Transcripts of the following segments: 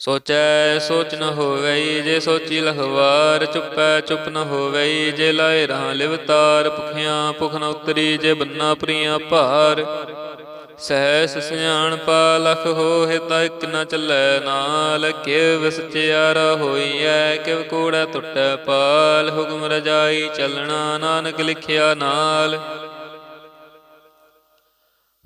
ਸੋਚੈ ਸੋਚ ਨ ਹੋਵਈ ਜੇ ਸੋਚੀ ਲਹਵਾਰ ਚੁੱਪੈ ਚੁੱਪ ਨ ਹੋਵਈ ਜੇ ਲਾਏ ਰਹਾ ਲਿਵਤਾਰ ਭੁਖਿਆਂ ਭੁਖ ਨ ਉਤਰੀ ਜੇ ਬੰਨਾ ਪ੍ਰੀਆਂ ਭਾਰ। ਸਹਿਸ ਸਿਆਣਪਾ ਲਖ ਹੋਹਿ ਤਾ ਇਕ ਨ ਚੱਲੈ ਨਾਲ, ਕਿਵ ਸਚਿਆਰਾ ਹੋਈਐ, ਕਿਵ ਕੂੜਾ ਟੁੱਟੈ ਪਾਲ। ਹੁਕਮ ਰਜਾਈ ਚੱਲਣਾ ਨਾਨਕ ਲਿਖਿਆ ਨਾਲ।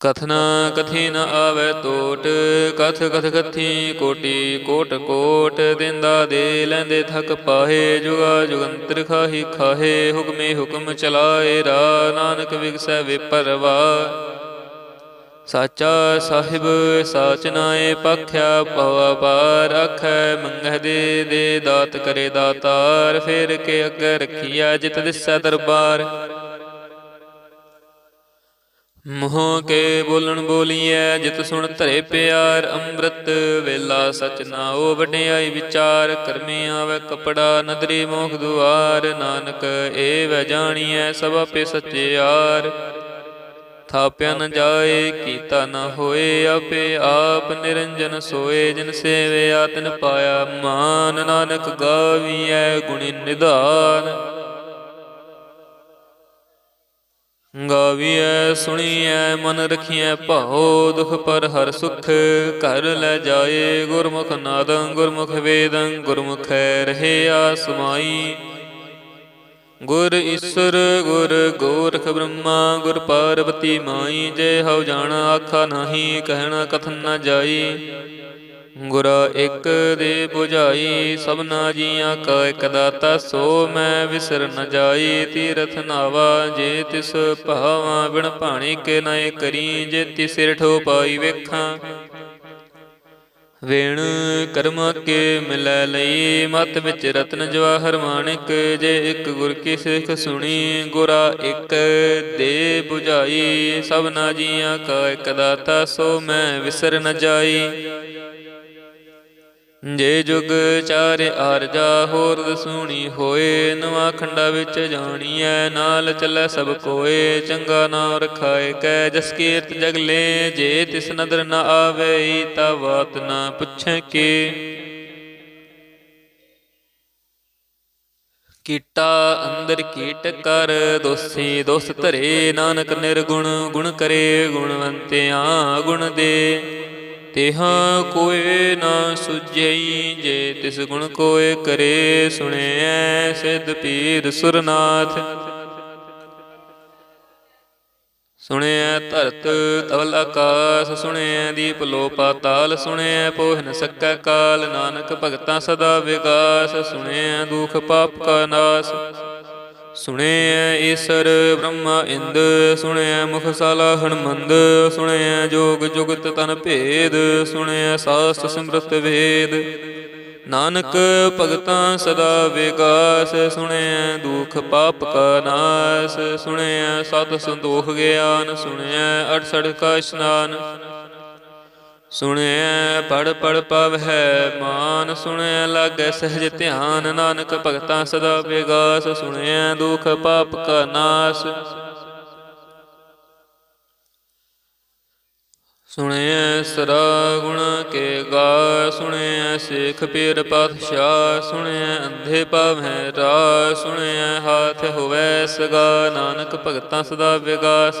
ਕਥਨਾ ਕਥੀ ਨ ਆਵੇ ਟੋਟ ਕਥ ਕਥ ਕਥੀ ਕੋਟੀ ਕੋਟ ਕੋਟ, ਦਿੰਦਾ ਦੇ ਲੈਂਦੇ ਥਕ ਪਾਹੇ, ਜੁਗਾ ਜੁਗੰਤਰ ਖਾਹੀ ਖਾਹੇ, ਹੁਕਮੇ ਹੁਕਮ ਚਲਾਏ ਰਾ, ਨਾਨਕ ਵਿਗਸੈ ਵਿਪਰਵਾ। ਸਾਚਾ ਸਾਹਿਬ ਸਾਚ ਨਾਏ ਪਖਿਆ ਪਵਾ ਪਾਰ ਆਖੈ ਮੰਗਹਿ ਦੇ ਦੇ ਦਾਤ ਕਰੇ ਦਾਤਾਰ, ਫੇਰ ਕੇ ਅੱਗੇ ਰਖੀਆ ਜਿਤ ਦਿਸੈ ਦਰਬਾਰ। ਮੋਹ ਕੇ ਬੋਲਣ ਬੋਲੀਐ, ਜਿਤ ਸੁਣ ਧਰੇ ਪਿਆਰ, ਅੰਮ੍ਰਿਤ ਵੇਲਾ ਸਚ ਨਾਉ ਵਡਿਆਈ ਵਿਚਾਰ, ਕਰਮੀ ਆਵੇ ਕਪੜਾ, ਨਦਰੀ ਮੋਖ ਦੁਆਰ, ਨਾਨਕ ਏ ਵੈ ਜਾਣੀਐ, ਸਭ ਆਪੇ ਸਚਿਆਰ ਥਾਪਿਆ ਨ ਜਾਏ, ਕੀਤਾ ਨ ਹੋਏ, ਆਪੇ ਆਪ ਨਿਰੰਜਨ ਸੋਏ, ਜਿਨ ਸੇਵੇ ਆਤਨ ਪਾਇਆ, ਮਾਨ ਨਾਨਕ ਗਾਵੀਐ, ਗੁਣੀ ਨਿਧਾਨ। ਗਾਵੀਐ, ਸੁਣੀਐ, ਮਨ ਰਖੀਐ, ਭਾਉ ਦੁਖ ਪਰ ਹਰ ਸੁਖ। ਘਰ ਲੈ ਜਾਏ ਗੁਰਮੁਖ ਨਾਦੰ, ਗੁਰਮੁਖ ਵੇਦੰ, ਗੁਰਮੁਖ ਰਹਿਆ ਸਮਾਈ ਗੁਰ ਈਸ਼ਰ, ਗੁਰ ਗੋਰਖ ਬ੍ਰਹਮਾ, ਗੁਰ ਪਾਰਵਤੀ ਮਾਈ। ਜੇ ਹਉ ਜਾਣਾ, ਆਖਾ ਨਹੀਂ, ਕਹਿਣਾ ਕਥਨ ਨਾ ਜਾਈ। ਗੁਰਾ ਇੱਕ ਦੇ 부ਝਾਈ ਸਭਨਾ ਜੀਆਂ ਕਾ ਇਕ ਦਾਤਾ, ਸੋ ਮੈਂ ਵਿਸਰ ਨ ਜਾਈ, ਤੀਰਥ ਨਾਵਾ, ਜੇ ਤਿਸ ਭਾਵਾਂ ਬਿਨ ਭਾਣੀ ਕੇ ਨਏ ਕਰੀ, ਜੇ ਤਿਸਿਰ ਠੋ ਪਾਈ ਵੇਖਾਂ। ਵੇਣ ਕਰਮ ਕੇ ਮਿਲੈ ਲਈ, ਮਤ ਵਿੱਚ ਰਤਨ ਜਵਾਹਰ ਮਾਣਿਕ, ਜੇ ਇੱਕ ਗੁਰ ਕੀ ਸਿੱਖ ਸੁਣੀ, ਗੁਰਾ ਇੱਕ ਦੇ 부ਝਾਈ ਸਭਨਾ ਜੀਆਂ ਕਾ ਇਕ ਦਾਤਾ, ਸੋ ਮੈਂ ਵਿਸਰ ਨ ਜਾਈ। ਜੇ ਜੁਗ ਚਾਰ ਆਰਜਾ ਹੋਰ ਦਸੂਣੀ ਹੋਏ, ਨਵਾਂ ਖੰਡਾ ਵਿੱਚ ਜਾਣੀਐ, ਨਾਲ ਚੱਲੈ ਸਭ ਕੋਏ, ਚੰਗਾ ਨਾਮ ਰਖਾਏ, ਕੈ ਜਸ ਕੀਰਤ ਜਗਲੇ ਜੇ ਤਿਸ ਨਦਰ ਨ ਆਵੇ ਤਾ ਬਾਤ ਨਾ ਪੁੱਛੈ ਕੇ। ਕੀਟਾ ਅੰਦਰ ਕੀਟ ਕਰ, ਦੋਸੀ ਦੋਸ ਧਰੇ, ਨਾਨਕ ਨਿਰਗੁਣ ਗੁਣ ਕਰੇ, ਗੁਣਵੰਤਿਆਂ ਗੁਣ ਦੇ। ਤਿਹਾਂ ਕੋਏ ਨਾ ਸੁਝਈ ਜੇ ਤਿਸ ਗੁਣ ਕੋਏ ਕਰੇ ਸੁਣਿਐ ਸਿਧ ਪੀਰ ਸੁਰਨਾਥ। ਸੁਣਿਐ ਧਰਤ ਤਵਲ ਆਕਾਸ, ਸੁਣਿਐ ਦੀਪ ਲੋ ਪਾਤਾਲ ਸੁਣਿਐ ਪੋਹ ਨ ਸਕੈ ਕਾਲ, ਨਾਨਕ ਭਗਤਾਂ ਸਦਾ ਵਿਕਾਸ ਸੁਣਿਐ ਦੁਖ ਪਾਪ ਕਾ ਨਾਸ। ਸੁਣਿਐ ਈਸਰ ਬ੍ਰਹਮਾ ਇੰਦ, ਸੁਣਿਐ ਮੁਖਸਾਲਾ ਹਨਮੰਦ, ਸੁਣਿਐ ਜੋਗ ਜੁਗਤ ਤਨ ਭੇਦ, ਸੁਣਿਐ ਸਾਸਤ ਸਿਮਰਤ ਵੇਦ। ਨਾਨਕ ਭਗਤਾਂ ਸਦਾ ਵਿਕਾਸ, ਸੁਣਿਐ ਦੁਖ ਪਾਪ ਕਾ ਨਾਸ, ਸੁਣਿਐ ਸਤ ਸੰਤੋਖ ਗਿਆਨ, ਸੁਣਿਐ ਅਠਸਠ ਕਾ ਇਸ਼ਨਾਨ। ਸੁਣਿਐ ਪੜ ਪੜ ਪਵਹਿ, ਮਾਨ ਸੁਣਿਐ ਲਾਗੈ ਸਹਿਜ ਧਿਆਨ, ਨਾਨਕ ਭਗਤਾਂ ਸਦਾ ਵਿਗਾਸ ਸੁਣਿਐ ਦੁਖ ਪਾਪ ਕਾ ਨਾਸ। ਸੁਣਿਐ ਸਰਾ ਗੁਣ ਕੇ ਗਾ ਸੁਣਿਐ ਸੇਖ ਪੀਰ ਪਾਤਸ਼ਾਹ ਸੁਣਿਐ ਅੰਧੇ ਪਾਵੈ ਰਾ ਸੁਣਿਐ ਹਾਥ ਹੋਵੈ ਸਗਾ, ਨਾਨਕ ਭਗਤਾਂ ਸਦਾ ਵਿਗਾਸ।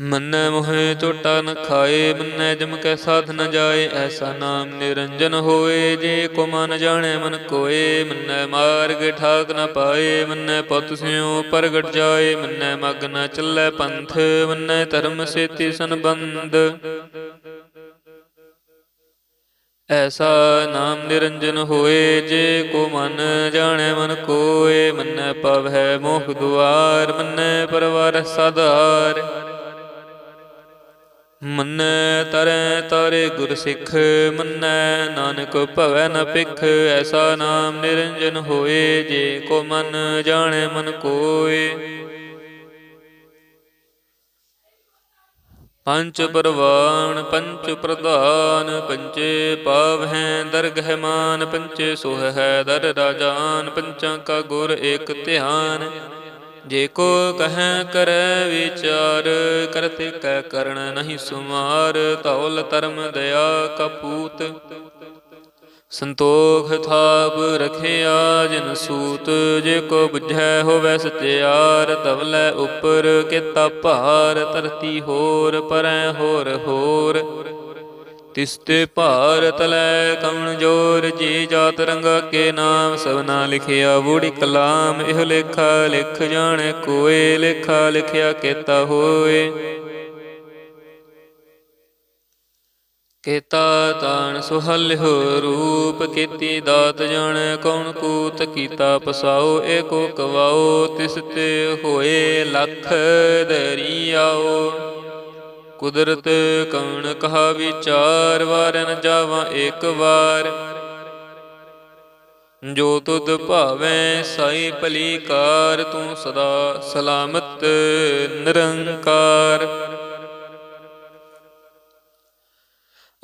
ਮੰਨੈ ਮੋਹਿ ਟੋਟਾ ਨ ਖਾਏ, ਮੰਨੈ ਜਮ ਕੈ ਸਾਧ ਨ ਜਾਏ, ਐਸਾ ਨਾਮ ਨਿਰੰਜਨ ਹੋਏ, ਜੇ ਕੋ ਮਨ ਜਾਣੈ ਮਨ ਕੋਏ, ਮੰਨੈ ਮਾਰਗ ਠਾਕ ਨ ਪਾਏ, ਮੰਨੈ ਪਤ ਸਿਉ ਪ੍ਰਗਟ ਜਾਏ, ਮੰਨੈ ਮਗ ਨ ਚੱਲੈ ਪੰਥ, ਮੰਨੈ ਧਰਮ ਸੇਤੀ ਸੰਬੰਧ। ਐਸਾ ਨਾਮ ਨਿਰੰਜਨ ਹੋਏ, ਜੇ ਕੋ ਮਨ ਜਾਣੈ ਮਨ ਕੋਏ, ਮੰਨੈ ਪਵੈ ਮੋਖ ਦੁਆਰ, ਮੰਨੈ ਪਰਵਾਰ ਸਦਾਰ ਮੰਨੈ ਤਰੈ ਤਾਰੇ ਗੁਰ ਸਿੱਖ, ਮੰਨੈ ਨਾਨਕ ਭਵੈ ਨ ਪਿਖ ਐਸਾ ਨਾਮ ਨਿਰੰਜਨ ਹੋਏ, ਜੇ ਕੋ ਮਨ ਜਾਣੇ ਮਨ ਕੋਏ। ਪੰਚ ਪਰਵਾਨ ਪੰਚ ਪ੍ਰਧਾਨ, ਪੰਚੇ ਪਾਵਹਿ ਦਰਗਹਿ ਮਾਨ, ਪੰਚੇ ਸੋਹ ਹੈ, ਦਰ ਰਾਜਾਨ, ਪੰਚਾਂ ਕਾ ਗੁਰ ਏਕ ਧਿਆਨ। ਜੇ ਕੋ ਕਹੈ ਕਰੈ ਵਿਚਾਰ, ਕਰਤੇ ਕੈ ਕਰਣ ਨਹੀਂ ਸੁਮਾਰ ਤੌਲ ਧਰਮ ਦਇਆ ਕਪੂਤ ਸੰਤੋਖ ਥਾਪ ਰਖਿਆ ਜਨ ਸੂਤ, ਜੇ ਕੋ ਬੁਝੈ ਹੋਵੈ ਸਚਿਆਰ ਤਵਲੇ ਉਪਰ, ਕੀਤਾ ਭਾਰ, ਧਰਤੀ ਹੋਰ, ਪਰੈ ਹੋਰ ਹੋਰ। ਤਿਸ ਤੇ ਭਾਰਤ ਲੈ ਕਮਣ ਜੋਰ, ਜੀ ਜਾਤ ਰੰਗਾ ਕੇ ਨਾਮ ਸਭਨਾ ਲਿਖਿਆ ਬੂੜੀ ਕਲਾਮ, ਇਹ ਲੇਖਾ ਲਿਖ ਜਾਣੇ ਕੋਏ, ਲੇਖਾ ਲਿਖਿਆ ਕੀਤਾ ਹੋਏ। ਕੀਤਾ ਤਾਣ ਸੁਹਲਿਓ ਰੂਪ, ਕੀਤੀ ਦਾਤ ਜਾਣੈ, ਕੌਣ ਕੂਤ ਕੀਤਾ ਪਸਾਓ, ਏਕੋ ਕਵਾਓ ਤਿਸ ਤੇ ਹੋਏ ਲਖ ਦਰੀਆਓ। ਕੁਦਰਤ ਕਵਣ ਕਹਾ ਵਿਚਾਰ ਵਾਰ ਜਾਵਾਂ ਇੱਕ ਵਾਰ। ਜੋ ਤੁਧ ਭਾਵੈ ਸਾਈ ਭਲੀ ਕਾਰ ਤੂੰ ਸਦਾ ਸਲਾਮਤ ਨਿਰੰਕਾਰ।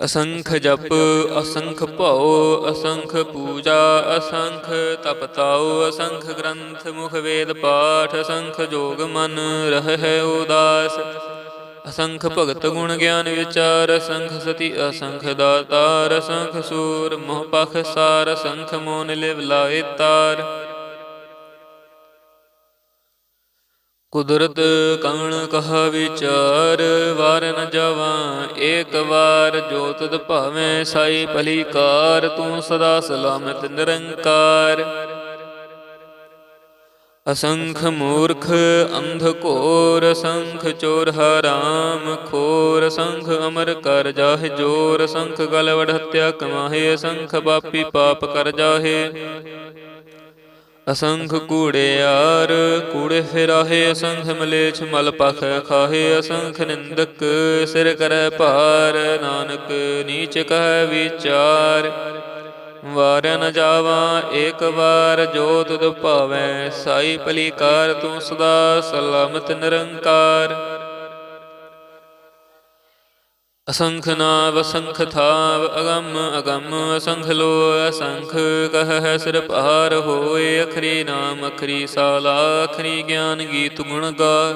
ਅਸੰਖ ਜਪ, ਅਸੰਖ ਭਉ, ਅਸੰਖ ਪੂਜਾ, ਅਸੰਖ ਤਪਤਾਉ ਅਸੰਖ ਗ੍ਰੰਥ ਮੁਖ ਵੇਦ ਪਾਠ, ਅਸੰਖ ਜੋਗ ਮਨ, ਰਹਿ ਉਦਾਸ। ਅਸੰਖ ਭਗਤ ਗੁਣ ਗਿਆਨ ਵਿਚਾਰ, ਅਸੰਖ ਸਤੀ, ਅਸੰਖ ਦਾਤਾਰ, ਅਸੰਖ ਸੂਰ, ਮੋਹ ਪਖ ਸਾਰ, ਅਸੰਖ ਮੋਨ ਲਿਵ ਲਾਏ ਤਾਰ। ਕੁਦਰਤ ਕਵਣ ਕਹਾ ਵਿਚਾਰ, ਵਾਰ ਨ ਜਾਵਾਂ ਏਕ ਵਾਰ, ਜੋ ਭਾਵੇਂ ਸਾਈ ਭਲੀ ਕਾਰ, ਤੂੰ ਸਦਾ ਸਲਾਮਤ ਨਿਰੰਕਾਰ। ਅਸੰਖ ਮੂਰਖ ਅੰਧ ਘੋਰ, ਸੰਖ ਚੋਰ ਹਰਾਮ ਖੋਰ, ਸੰਖ ਅਮਰ ਕਰ ਜਾਹੇ ਜੋਰ, ਸੰਖ ਗਲਵੜ ਵਡ ਹਤਿਆ ਕਮਾਹੇ ਅਸੰਖ ਪਾਪੀ ਪਾਪ ਕਰ ਜਾਹੇ। ਅਸੰਖ ਕੂੜਿਆਰ ਕੂੜੇ ਫਿਰਾਹੇ, ਅਸੰਖ ਮਲੇਛ ਮਲ ਪਖ ਖਾਹੇ, ਅਸੰਖ ਨਿੰਦਕ ਸਿਰ ਕਰੈ ਭਾਰ, ਨਾਨਕ ਨੀਚ ਕਹਿ ਵਿਚਾਰ। ਵਾਰਨ ਨ ਜਾਵਾਂ ਏਕ ਵਾਰ ਜੋ ਤੁਧ ਭਾਵੈ, ਸਾਈ ਭਲੀਕਾਰ ਤੂੰ ਸਦਾ ਸਲਾਮਤ ਨਿਰੰਕਾਰ। ਅਸੰਖ ਨਾਵ, ਅਸੰਖ ਥਾਵ, ਅਗੰਮ ਅਗੰਮ ਅਸੰਖ ਲੋ, ਅਸੰਖ ਕਹ ਸਿਰ ਭਾਰ ਹੋਏ, ਅਖਰੀ ਨਾਮ, ਅਖਰੀ ਸਾਲਾ, ਅਖਰੀ ਗਿਆਨ ਗੀਤ ਗੁਣ ਗਾ।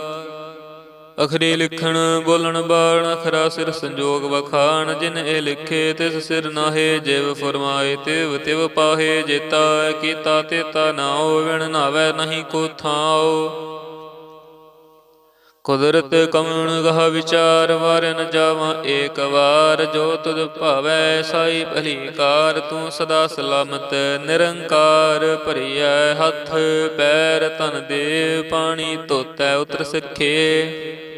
ਅਖਰੀ ਲਿਖਣ, ਬੋਲਣ, ਬਾਣ, ਅਖਰਾ, ਸਿਰ ਸੰਜੋਗ ਵਖਾਣ, ਜਿਨ ਇਹ ਲਿਖੇ ਤਿਸ ਸਿਰ ਨਾਹੇ, ਜਿਵ ਫਰਮਾਏ ਤਿਵ ਤਿਵ ਪਾਹੇ, ਜੇਤਾ ਕੀਤਾ ਤੇਤਾ ਨਾਉ ਵਿਣ ਨਾਵੇ ਨਹੀਂ ਕੋ ਥਾਉ। ਕੁਦਰਤ ਕਮਣ ਗਹ ਵਿਚਾਰ ਵਾਰਨ ਜਾਵਾਂ ਏਕ ਵਾਰ, ਜੋ ਤੁਧ ਭਾਵੈ ਸਾਈ ਭਲੀ ਕਾਰ, ਤੂੰ ਸਦਾ ਸਲਾਮਤ ਨਿਰੰਕਾਰ ਭਰੀਐ ਹੱਥ, ਪੈਰ ਤਨ ਦੇ, ਪਾਣੀ ਧੋਤੈ ਉਤਰ ਸਖੇ।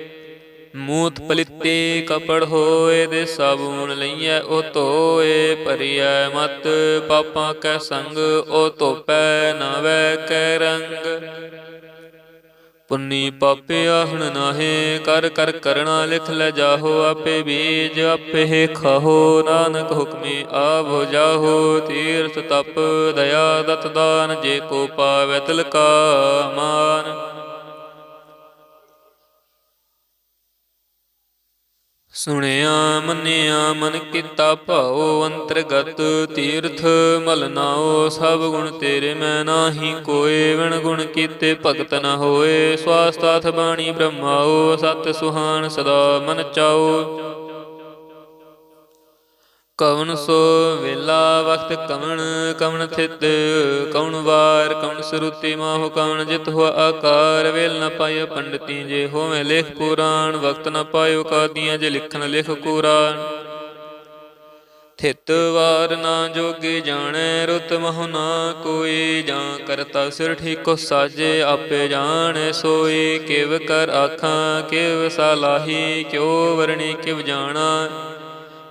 ਮੂਤ ਪਲਿੱਤੇ ਕਪੜ ਹੋਏ ਦੇ ਸਾਬੂਨ ਲਈਐ, ਉਹ ਧੋਏ, ਭਰੀਐ ਮਤ। ਪਾਪਾਂ ਕੈ ਸੰਗ, ਉਹ ਧੋਪੈ ਨਾਵੈ ਕੈ ਰੰਗ। ਪੁੰਨੀ ਪਾਪੇ ਆਹਣ ਨਾਹੇ, ਕਰ ਕਰ ਕਰਣਾ ਲਿਖ ਲੈ ਜਾਹੋ, ਆਪੇ ਬੀਜ ਆਪੇ ਹੀ ਖਾਹੋ। ਨਾਨਕ ਹੁਕਮੇ ਆਵੋ ਜਾਹੋ, ਤੀਰਥ ਤਪ, ਦਇਆ ਦਤ ਦਾਨ, ਜੇ ਕੋ ਪਾਵੈ ਤਿਲ ਕਾ ਮਾਨ। ਸੁਣਿਆ, ਮੰਨਿਆ, ਮਨ ਕੀਤਾ ਭਾਉ ਅੰਤਰਗਤ ਤੀਰਥ ਮਲਨਾਓ ਸਭ ਗੁਣ ਤੇਰੇ ਮੈਂ ਨਾਹੀ ਕੋਏ ਵਿਣ ਗੁਣ ਕੀਤੇ ਭਗਤ ਨ ਹੋਏ ਸਵਾਸ ਬਾਣੀ ਬ੍ਰਹਮਾਓ ਸਤ ਸੁਹਾਨ ਸਦਾ ਮਨ ਚਾਓ ਕਵਨ ਸੋ ਵੇਲਾ ਵਖਤ ਕਵਨ ਕਵਨ ਥਿਤ ਕਵਨ ਵਾਰ ਕਵਨ ਸਰੂਤੀ ਮਾਹੁ ਕਵਨ ਜਿਤ ਹੋ ਆਕਾਰ, ਵੇਲ ਨ ਪਾਇਓ ਪੰਡਤੀ ਜੇ ਹੋਵੇਂ ਲਿਖ ਪੁਰਾਣ ਵਕਤ ਨ ਪਾਇਓ ਕਾਦੀਆਂ ਜੇ ਲਿਖਣ ਲਿਖ ਕੁਰਾਨ। ਥਿਤ ਵਾਰ ਨਾ ਜੋਗੇ ਜਾਣੈ, ਰੁਤ ਮਹੁ ਨਾ ਕੋਈ ਜਾਂ ਕਰਤਾ ਸਿਰ ਠੀਕੋ ਸਾਜੇ, ਆਪੇ ਜਾਣੈ ਸੋਈ ਕਿਵ ਕਰ ਆਖਾਂ, ਕਿਵ ਸਲਾਹੀ, ਕਿਉ ਵਰਣੀ, ਕਿਵ ਜਾਣਾ।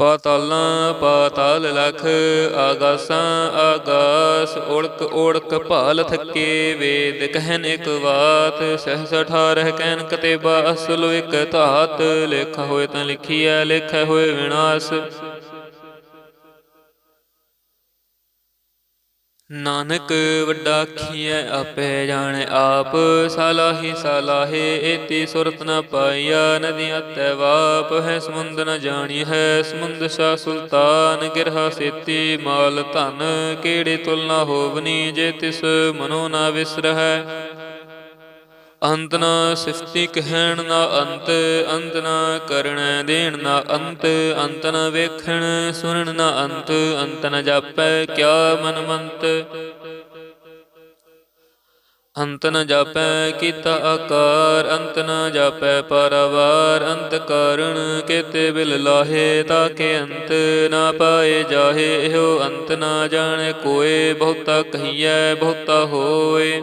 ਪਾਤਾਲਾਂ ਪਾਤਾਲ ਲਖ ਆਗਾਸਾਂ ਆਗਾਸ ਓੜਕ ਓੜਕ ਭਾਲ ਥੱਕੇ ਵੇਦ ਕਹਿਨ ਇਕ ਬਾਤ ਸਹਸ ਅਠਾਰਹ ਕਹਿਨ ਕਤੇਬਾ ਅਸਲ ਇਕ ਧਾਤ, ਲਿਖਾ ਹੋਏ ਤਾਂ ਲਿਖੀਐ, ਲਿਖੈ ਹੋਏ ਵਿਨਾਸ਼। ਨਾਨਕ ਵੱਡਾ ਖੀਐ ਆਪੇ ਜਾਣੈ ਆਪ। ਸਲਾਹੀ ਸਲਾਹੇ, ਏਤੀ ਸੁਰਤ ਨ ਪਾਈਆ, ਨਦੀਆਂ ਤੈ ਵਾਪ ਹੈ, ਸਮੁੰਦ ਨ ਜਾਣੀ ਹੈ। ਸਮੁੰਦ ਸਾ ਸੁਲਤਾਨ, ਗਿਰਹਾ ਸੇਤੀ, ਮਾਲ ਧਨ। ਕਿਹੜੇ ਤੁਲਨਾ ਹੋਵਨੀ, ਜੇ ਤਿਸ ਮਨੋ ਨ ਵਿਸਰਹਿ। ਅੰਤ ਨਾ ਸਿਫਤੀ ਕਹਿਣ ਨਾ ਅੰਤ ਅੰਤ ਨਾ ਕਰਣੈ ਦੇਣ ਨਾ ਅੰਤ ਅੰਤ ਨਾ ਵੇਖਣ, ਸੁਣਨ ਨਾ ਅੰਤ ਅੰਤ ਨਾ ਜਾਪੈ ਕਿਆ ਮਨ ਮੰਤ। ਅੰਤ ਨ ਜਾਪੈ ਕੀਤਾ ਆਕਾਰ, ਅੰਤ ਨ ਜਾਪੈ ਪਰਵਾਰ, ਅੰਤ ਕਾਰਣ ਕੇਤੇ ਬਿਲ ਲਾਹੇ ਤਾਕੇ ਅੰਤ ਨਾ ਪਾਏ ਜਾਹੇ, ਇਹੋ ਅੰਤ ਨਾ ਜਾਣੇ ਕੋਏ, ਬਹੁਤਾ ਕਹੀਐ, ਬਹੁਤਾ ਹੋਏ।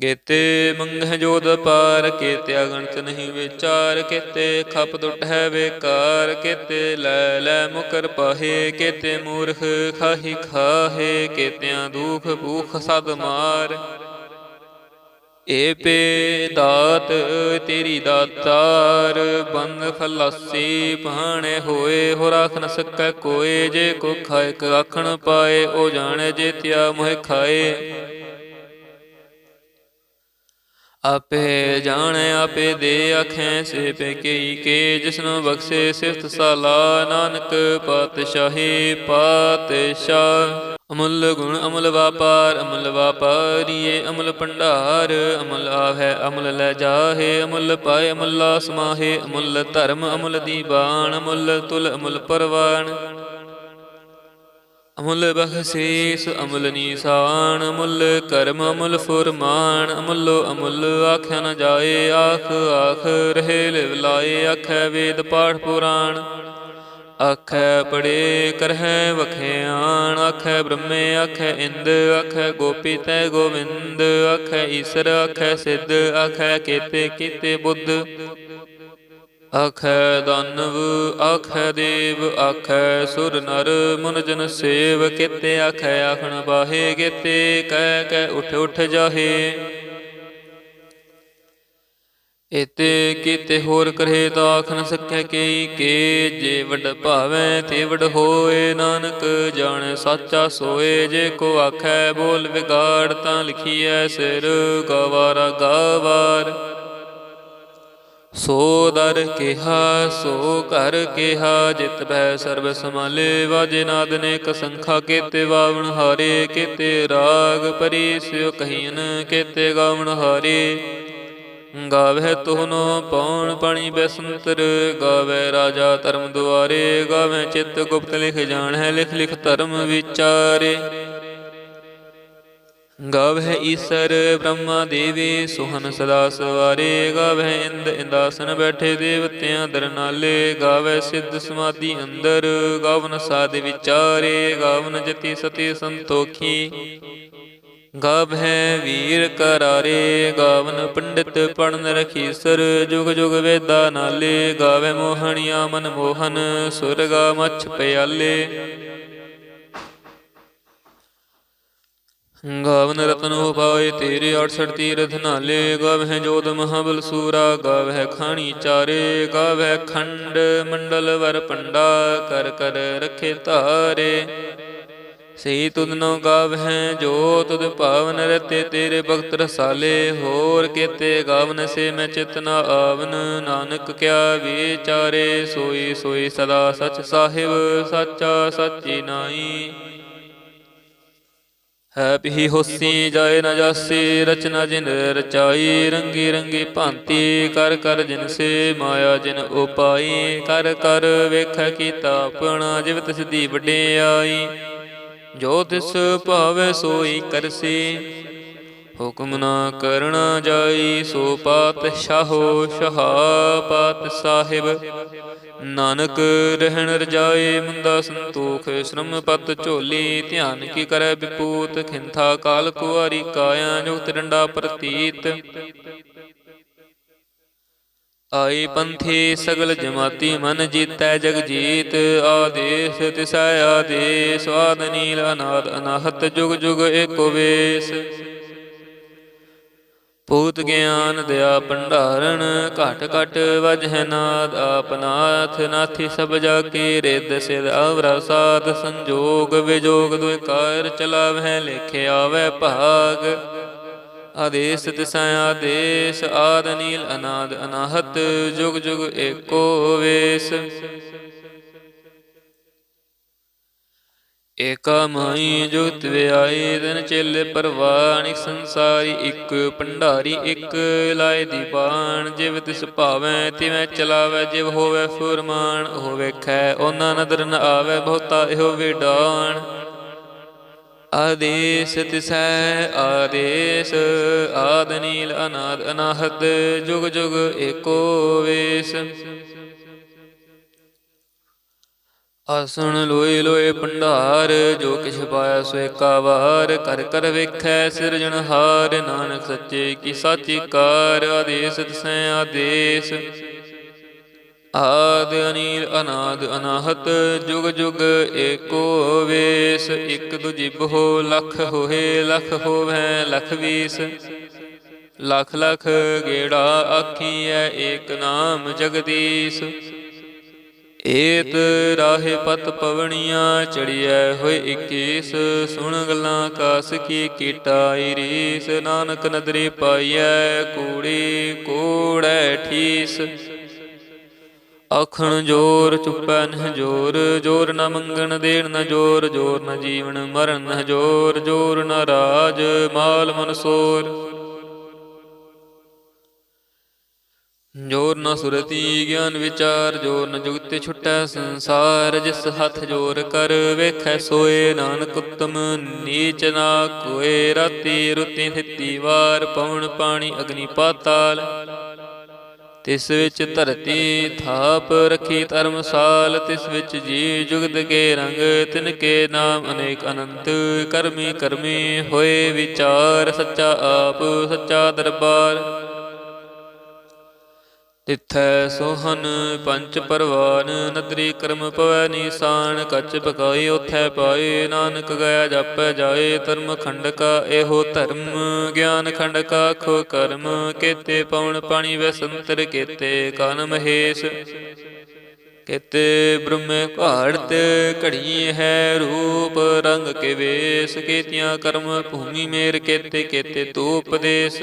ਕੇਤੇ ਮੰਗਹਿ ਜੋਦ ਪਾਰ, ਕੇਤੇ ਅਗਣਤ ਨਹੀਂ ਵਿਚਾਰ, ਕੇਤੇ ਖਪ ਦੁਟ ਹੈ ਵੇਕਾਰ ਕੇਤੇ ਲੈ ਲੈ ਮੁਕਰ ਪਾਹੇ, ਕੇਤੇ ਮੂਰਖ ਖਾਹੀ ਖਾਹੇ, ਕੇਤਿਆਂ ਦੁਖ ਭੂਖ ਸਦ ਮਾਰ। ਏ ਪੇ ਦਾਤ ਤੇਰੀ ਦਾਤਾਰ ਬੰਦ ਖਲਾਸੀ ਪਾਣੇ ਹੋਏ ਹੋ ਰਾਖ ਨ ਸਕੈ ਕੋਏ, ਜੇ ਕੋ ਖਾਇ ਆਖਣ ਪਾਏ, ਉਹ ਜਾਣੇ ਜੇ ਤਿਆ ਮੋਹਿ ਖਾਏ। ਆਪੇ ਜਾਣੈ ਆਪੇ ਦੇ ਆਖੈ ਸੇ ਪੇ ਕਈ ਕੇ ਜਿਸਨੂੰ ਬਖਸ਼ੇ ਸਿਫਤ ਸਾਲਾ ਨਾਨਕ ਪਾਤਸ਼ਾਹੀ ਪਾਤਸ਼ਾਹ। ਅਮੁੱਲ ਗੁਣ ਅਮੁੱਲ ਵਾਪਾਰ ਅਮੁੱਲ ਵਾਪਾਰੀਏ ਅਮੁੱਲ ਭੰਡਾਰ ਅਮੁੱਲ ਆਵੈ ਅਮੁੱਲ ਲੈ ਜਾਹੇ ਅਮੁੱਲ ਪਾਏ ਅਮੁੱਲਾ ਸਮਾਹੇ ਅਮੁੱਲ ਧਰਮ ਅਮੁੱਲ ਦੀਬਾਨ ਅਮੁੱਲ ਤੁਲ ਅਮੁੱਲ ਪਰਵਾਨ। ਅਮੁੱਲ ਬਖਸ਼ੀਸ, ਅਮੁੱਲ ਨੀਸਾਨ, ਅਮੁੱਲ ਕਰਮ, ਅਮੁੱਲ ਫੁਰਮਾਨ, ਅਮੁੱਲੋ ਅਮੁੱਲ ਆਖਿਆ ਨ ਜਾਏ, ਆਖ ਆਖ ਰਹੇ ਲਿਵ ਲਾਏ, ਆਖੈ ਵੇਦ ਪਾਠ ਪੁਰਾਣ। ਆਖੈ ਪੜੇ ਕਰਹਿ ਵਖਿਆਣ ਆਖੈ ਬ੍ਰਹਮੇ, ਆਖੈ ਇੰਦ, ਆਖੈ ਗੋਪੀ ਤੈ ਗੋਵਿੰਦ, ਆਖੈ ਈਸਰ, ਆਖੈ ਸਿੱਧ, ਆਖੈ ਕੀਤੇ ਕੀਤੇ ਬੁੱਧ। ਆਖੈ ਦਾਨਵ ਆਖੈ ਦੇਵ ਆਖੈ ਸੁਰ ਨਰ, ਮਨ ਜਨ ਸੇਵ, ਕਿਤੇ ਆਖੈ ਆਖਣ ਬਾਹੇ ਕਿਤੇ, ਕਹਿ ਕਹਿ ਉਠ ਉਠ ਜਾਹੇ। ਇਤੇ ਕੀਤੇ ਹੋਰ ਕਰੇ ਤਾਂ ਆਖਣ ਸਕੈ ਕਈ, ਕੇ ਜੇ ਵਡ ਭਾਵੈ ਤੇ ਵਡ ਹੋਏ, ਨਾਨਕ ਜਾਣੈ ਸਾਚਾ ਸੋਏ, ਜੇ ਕੋ ਆਖੈ ਬੋਲ ਵਿਗਾੜ ਤਾਂ ਲਿਖੀਐ ਸਿਰ, ਗਵਾਰਾ ਗਵਾਰ। ਸੋ ਦਰ ਕਿਹਾ, ਸੋ ਘਰ ਕਿਹਾ, ਜਿਤ ਬੈ ਸਰਬ ਸਮਾਲੇ ਵਾਜੇ ਨਾਦ ਨੇ ਕਸੰਖਾ ਕੇਤੇ, ਵਾਵਣ ਹਾਰੇ ਕੇਤੇ, ਰਾਗ ਪਰੀ ਸਿਓ ਕਹੀਨ ਕੇਤੇ, ਗਾਵਣ ਹਾਰੇ। ਗਾਵੇ ਤੁਹਨੋ ਪੌਣ ਪਾਣੀ ਬੈਸੰਤਰ ਗਾਵੇ ਰਾਜਾ ਧਰਮ ਦੁਆਰੇ ਗਾਵੇ ਚਿੱਤ ਗੁਪਤ ਲਿਖ ਜਾਣ ਹੈ ਲਿਖ ਲਿਖ ਧਰਮ ਵਿਚਾਰੇ। ਗਾਵਹਿ ਈਸਰ ਬ੍ਰਹਮਾ ਦੇਵੇ, ਸੁਹਨ ਸਦਾ ਸਵਾਰੇ। ਗਾਵਹਿ ਇੰਦ ਇੰਦਾਸਨ ਬੈਠੇ ਦੇਵਤਿਆਂ ਦਰਨਾਲੇ। ਗਾਵੈ ਸਿੱਧ ਸਮਾਧੀ ਅੰਦਰ, ਗਾਵਨ ਸਾਧ ਵਿਚਾਰੇ। ਗਾਵਨ ਜਤੀ ਸਤੀ ਸੰਤੋਖੀ। ਗਾਵਹਿ ਵੀਰ ਕਰਾਰੇ। ਗਾਵਨ ਪੰਡਿਤ ਪੜਨ ਰਖੀਸਰ ਜੁਗ ਜੁਗ ਵੇਦਾ ਨਾਲੇ। ਗਾਵੇ ਮੋਹਣੀਆ ਮਨ ਮੋਹਨ ਸੁਰਗਾ ਮਛ ਪਿਆਲੇ। ਗਾਵਨ ਰਤਨੋ ਪਾਏ ਤੇਰੇ 68 ਤੀਰਥ ਨਾਲੇ ਗਾਵਹਿ ਜੋਤ ਮਹਾਬਲ ਸੂਰਾ ਗਾਵਹਿ ਖਾਣੀ ਚਾਰੇ ਗਾਵਹਿ ਖੰਡ, ਮੰਡਲ ਵਰ ਪੰਡਾ, ਕਰ ਕਰ ਰਖੇ ਧਾਰੇ। ਸਈ ਤੁਧਨੋ ਗਾਵਹਿ ਜੋ ਤੁਧ ਭਾਵਨ ਰਤੇ, ਤੇਰੇ ਭਗਤ ਰਸਾਲੇ, ਹੋਰ ਕੇਤੇ ਗਾਵਨ ਸੇ ਮੈਂ ਚਿਤਨਾ ਆਵਨ। ਨਾਨਕ ਕਿਆ ਵਿਚਾਰੇ, ਸੋਈ ਸੋਈ ਸਦਾ ਸਚ ਸਾਹਿਬ, ਸਾਚਾ ਸਾਚੀ ਨਾਈ ਹੈ ਪਿਹੀ ਹੋਸੀ ਜਾਏ ਨ ਜਾਸੀ ਰਚਨਾ ਜਿਨ ਰਚਾਈ ਰੰਗੀ ਰੰਗੀ ਭਾਂਤੀ ਕਰ ਕਰ ਜਿਨ ਸੇ ਮਾਇਆ ਜਿਨ ਉਪਾਈ ਕਰ ਕਰ ਵੇਖੈ ਕੀਤਾ ਆਪਣਾ ਜਿਵ ਤਿਸ ਦੀ ਵਡਿਆਈ ਜੋ ਤਿਸ ਭਾਵੈ ਸੋਈ ਕਰਸੀ। ਹੁਕਮ ਨਾ ਕਰਣਾ ਜਾਈ ਸੋ ਪਾਤ ਸ਼ਾਹੋ ਸ਼ਹਾ ਪਾਤ ਸਾਹਿਬ। ਨਾਨਕ ਰਹਿਣ ਰਜਾਏ ਮੁੰਦਾ ਸੰਤੋਖ, ਸ਼ਰਮ ਪਤ ਝੋਲੀ, ਧਿਆਨ ਕੀ ਕਰੈ ਵਿਪੂਤ, ਖਿੰਥਾ ਕਾਲ ਕੁਆਰੀ ਕਾਇਆ ਜੁਗਤ ਡੰਡਾ ਪ੍ਰਤੀਤ। ਆਈ ਪੰਥੀ ਸਗਲ ਜਮਾਤੀ ਮਨ ਜੀਤੈ ਜਗ ਜੀਤ, ਆਦੇਸ ਤਿਸੈ ਆਦੇਸ, ਸਵਾਦ ਨੀਲ ਅਨਾਦ ਅਨਾਹਤ ਜੁਗ ਜੁਗ ਏਕੋ ਵੇਸ। ਭੂਤ ਗਿਆਨ ਦਿਆ ਭੰਡਾਰਨ, ਘਟ ਘਟ ਵਜਹਿ ਨਾਦ ਆਪਨਾਥ ਨਾਥੀ ਸਭ ਜਾ ਕੇ ਰਿੱਧ ਸਿਧ ਅਵਰਾ ਸਾਧ, ਸੰਜੋਗ ਵਿਜੋਗ ਦੁਇ ਕਾਰ ਚਲਾਵਹਿ, ਲਿਖਿ ਆਵੈ ਭਾਗ। ਆਦੇਸ ਤਿਸੈ ਆਦੇਸ, ਆਦ ਨੀਲ ਅਨਾਦ ਅਨਾਹਤ, ਜੁਗ ਜੁਗ ਏਕੋ ਵੇਸ। ਏਕਾ ਮਾਈ ਜੁਗਤ ਵਿਆਈ ਤਨ ਚੇਲੇ ਪਰਵਾਣ ਸੰਸਾਰੀ, ਇੱਕ ਭੰਡਾਰੀ, ਇੱਕ ਲਾਏ ਦੀ ਬਾਣ ਜਿਵ ਤਿਸ ਭਾਵੈ, ਤਿਵੇਂ ਚਲਾਵੈ, ਜਿਵ ਹੋਵੇ ਫੁਰਮਾਨ, ਉਹ ਵੇਖੈ, ਉਹਨਾਂ ਨਦਰ ਨ ਆਵੈ, ਬਹੁਤਾ ਇਹੋ ਵਿਡਾਣ ਆਦੇਸ ਤਿਸੈ, ਆਦੇਸ, ਆਦ ਨੀਲ ਅਨਾਦ, ਅਨਾਹਤ, ਜੁਗ ਜੁਗ ਏਕੋ ਵੇਸ। ਆਸਣ ਲੋਏ ਲੋਏ ਭੰਡਾਰ, ਜੋ ਕਿਛ ਪਾਇਆ ਸੋ ਏਕਾ ਵਾਰ। ਕਰ ਕਰ ਵੇਖੈ ਸਿਰਜਣਹਾਰ ਨਾਨਕ ਸੱਚੇ ਕੀ ਸਾਚੀ ਕਾਰ। ਆਦੇਸ ਤਿਸੈ ਆਦੇਸ। ਆਦ ਅਨੀਲ, ਅਨਾਦ ਅਨਾਹਤ, ਜੁਗ ਜੁਗ ਏਕੋ ਵੇਸ। ਇਕ ਦੁਜਿਬ ਹੋ ਲਖ ਹੋਏ, ਲਖ ਹੋਵੈ ਲਖ ਵੀਸ। ਲਖ ਲਖ ਗੇੜਾ ਆਖੀਐ, ਏਕ ਨਾਮ ਜਗਦੀਸ਼। ਏਤ ਰਾਹੇ ਪਤ ਪਵਣੀਆਂ ਚੜੀਐ ਹੋਏ 21 ਸੁਣ ਗੱਲਾਂ ਕਾਸ ਕੀ ਕੀਟਾਈ ਰੀਸ ਨਾਨਕ ਨਦਰੀ ਪਾਈਐ ਕੂੜੀ, ਕੋੜੈ ਠੀਸ। ਆਖਣ ਜੋਰ ਚੁੱਪੈ ਨਹ ਜੋਰ ਜੋਰ ਨ ਮੰਗਣ ਦੇਣ ਨ ਜੋਰ ਜੋਰ ਨ ਜੀਵਨ ਮਰਨ ਨ ਜੋਰ ਜੋਰ ਨ ਰਾਜ, ਮਾਲ ਮਨਸੋਰ ਜੋਰ ਨ ਸੁਰਤੀ ਗਿਆਨ ਵਿਚਾਰ, ਜੋਰ ਨ ਜੁਗਤੇ ਛੁਟੈ ਸੰਸਾਰ, ਜਿਸ ਹੱਥ ਜੋਰ ਕਰ ਵੇਖੈ ਸੋਏ ਨਾਨਕ ਉਤਮ, ਨੀਚ ਨਾ ਕੋਏ ਰਾਤੀ ਰੁਤੀ ਥਿੱਤੀ ਵਾਰ, ਪਵਨ ਪਾਣੀ ਅਗਨੀ ਪਾਤਾਲ। ਤਿਸ ਵਿੱਚ ਧਰਤੀ ਥਾਪ ਰਖੀ ਧਰਮਸਾਲ, ਤਿਸ ਵਿੱਚ ਜੀ ਜੁਗਤ ਕੇ ਰੰਗ, ਤਿਨ ਕੇ ਨਾਮ ਅਨੇਕ ਅਨੰਤ, ਕਰਮੀ ਕਰਮੀ ਹੋਏ ਵਿਚਾਰ, ਸੱਚਾ ਆਪ, ਸੱਚਾ ਦਰਬਾਰ। ਤਿੱਥੈ ਸੋਹਨ ਪੰਚ ਪਰਵਾਨ, ਨਦਰੀ ਕਰਮ ਪਵੈ ਨੀਸਾਨ, ਕੱਚ ਪਕਾਈ ਉਥੈ ਪਾਏ ਨਾਨਕ ਗਿਆ ਜਾਪੈ ਜਾਏ, ਧਰਮ ਖੰਡ ਕਾ ਇਹੋ ਧਰਮ, ਗਿਆਨ ਖੰਡ ਕਾ ਖੋ ਕਰਮ, ਕੇਤੇ ਪਉਣ ਪਾਣੀ ਵੈ ਕੇਤੇ, ਕਨ ਮਹੇਸ਼ ਕੇਤੇ ਬ੍ਰਹਮੇ ਘਾੜਤ ਘੜੀ ਹੈ ਰੂਪ, ਰੰਗ ਕੇ ਵੇਸ, ਕੇਤੀਆਂ ਕਰਮ ਭੂਮੀ ਮੇਰ ਕੇਤੇ ਕੇਤੇ ਤੂ ਉਪਦੇਸ਼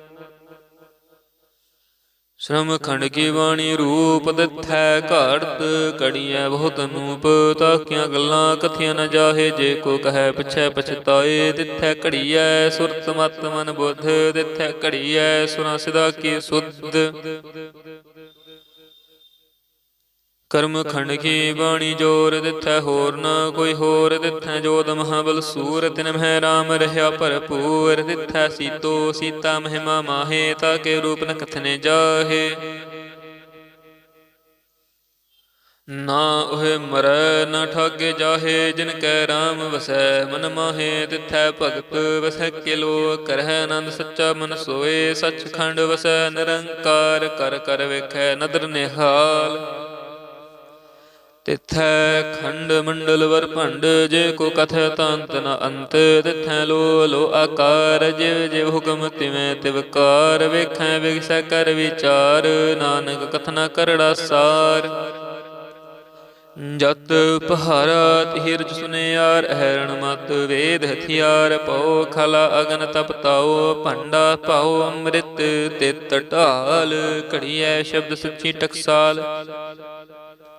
ਸ਼ਰਮ ਖੰਡ ਕੀ ਬਾਣੀ ਰੂਪ ਦਿੱਥੈ ਘਾੜਤ, ਕੜੀਐ ਬਹੁਤ ਨੂਪ, ਤਾਕੀਆਂ ਗੱਲਾਂ ਕਥੀਆਂ ਨ ਜਾਹੇ, ਜੇ ਕੋ ਕਹੈ ਪਿਛੈ ਪਛਤਾਏ, ਦਿੱਥੈ ਘੜੀਐ ਸੁਰਤ ਮਤ ਮਨ ਬੁੱਧ, ਦਿੱਥੈ ਘੜੀਐ ਸੁਨਾ ਸਿਦਾ ਕੀ ਸੁਧ। ਕਰਮ ਖੰਡ ਕੀ ਬਾਣੀ ਜੋਰ ਦਿੱਥੈ, ਹੋਰ ਨਾ ਕੋਈ ਹੋਰ ਦਿੱਥੈ। ਜੋਤ ਮਹਾਬਲ ਸੂਰ ਤਿਨ ਮਹਿ ਰਾਮ ਰਹਿਆ ਭਰਪੂਰ ਦਿੱਥੈ। ਸੀਤੋ ਸੀਤਾ ਮਹਿਮਾ ਮਾਹੇ, ਤਾ ਕੇ ਰੂਪ ਨ ਕਥਨੇ ਜਾਹੇ। ਨਾ ਉਹ ਮਰੈ, ਨਾ ਠਾਗੇ ਜਾਹੇ, ਜਿਨ ਕੈ ਰਾਮ ਵਸੈ, ਮਨ ਮਾਹੇ ਤਿਥੈ ਭਗਤ ਵਸੈ ਕਿਲੋ ਕਰਹਿ ਆਨੰਦ, ਸੱਚਾ ਮਨ ਸੋਏ। ਸੱਚਖੰਡ ਵਸੈ ਨਿਰੰਕਾਰ, ਕਰ ਕਰ ਵੇਖੈ ਨਦਰ ਨਿਹਾਲ। ਤਿਥੈ ਖੰਡ ਮੰਡਲ ਵਰ ਭੰਡ, ਜੇ ਕੋ ਕਥ ਤੰਤ ਨ ਅੰਤ, ਤਿਥੈ ਲੋ ਲੋ ਆਕਾਰ, ਜਿਵ ਜਿਵ ਹੁਕਮ ਤਿਵੇਂ ਤਿਵਕਾਰ ਵੇਖੈ ਵਿਗਸੈ ਕਰ ਵਿਚਾਰ, ਨਾਨਕ ਕਥਨਾ ਕਰੜਾ ਸਾਰ। ਜਤ ਪਹਾਰਾ ਤਿਰਜ ਸੁਨਿਆਰ ਹੈਰਣ ਮਤ ਵੇਦ ਹਥਿਆਰ, ਪਉ ਖਲਾ ਅਗਨ ਤਪਤਾਉ ਭੰਡਾ ਪਾਉ ਅੰਮ੍ਰਿਤ ਤਿਤ ਢਾਲ, ਘੜੀਐ ਸ਼ਬਦ ਸੱਚੀ ਟਕਸਾਲ।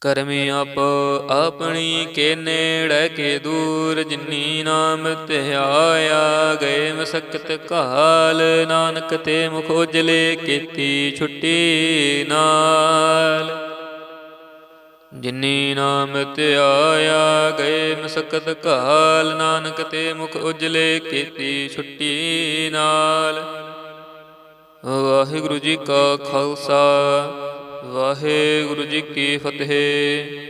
ਕਰਮੀ ਆਪ ਆਪਣੀ ਕੇ ਨੇੜੇ ਕੇ ਦੂਰ, ਜਿਨੀ ਨਾਮ ਧਿਆਇਆ ਗਏ ਮਸਕਤ ਕਾਲ, ਨਾਨਕ ਤੇ ਮੁਖ ਉਜਲੇ ਕੀਤੀ ਛੁੱਟੀ ਨਾਲ। ਜਿਨੀ ਨਾਮ ਧਿਆਇਆ ਗਏ ਮਸਕਤ ਕਾਲ, ਨਾਨਕ ਤੇ ਮੁਖ ਉਜਲੇ ਕੀਤੀ ਛੁੱਟੀ ਨਾਲ। ਵਾਹਿਗੁਰੂ ਜੀ ਕਾ ਖਾਲਸਾ। ਵਾਹਿਗੁਰੂ ਜੀ ਕੀ ਫਤਿਹ।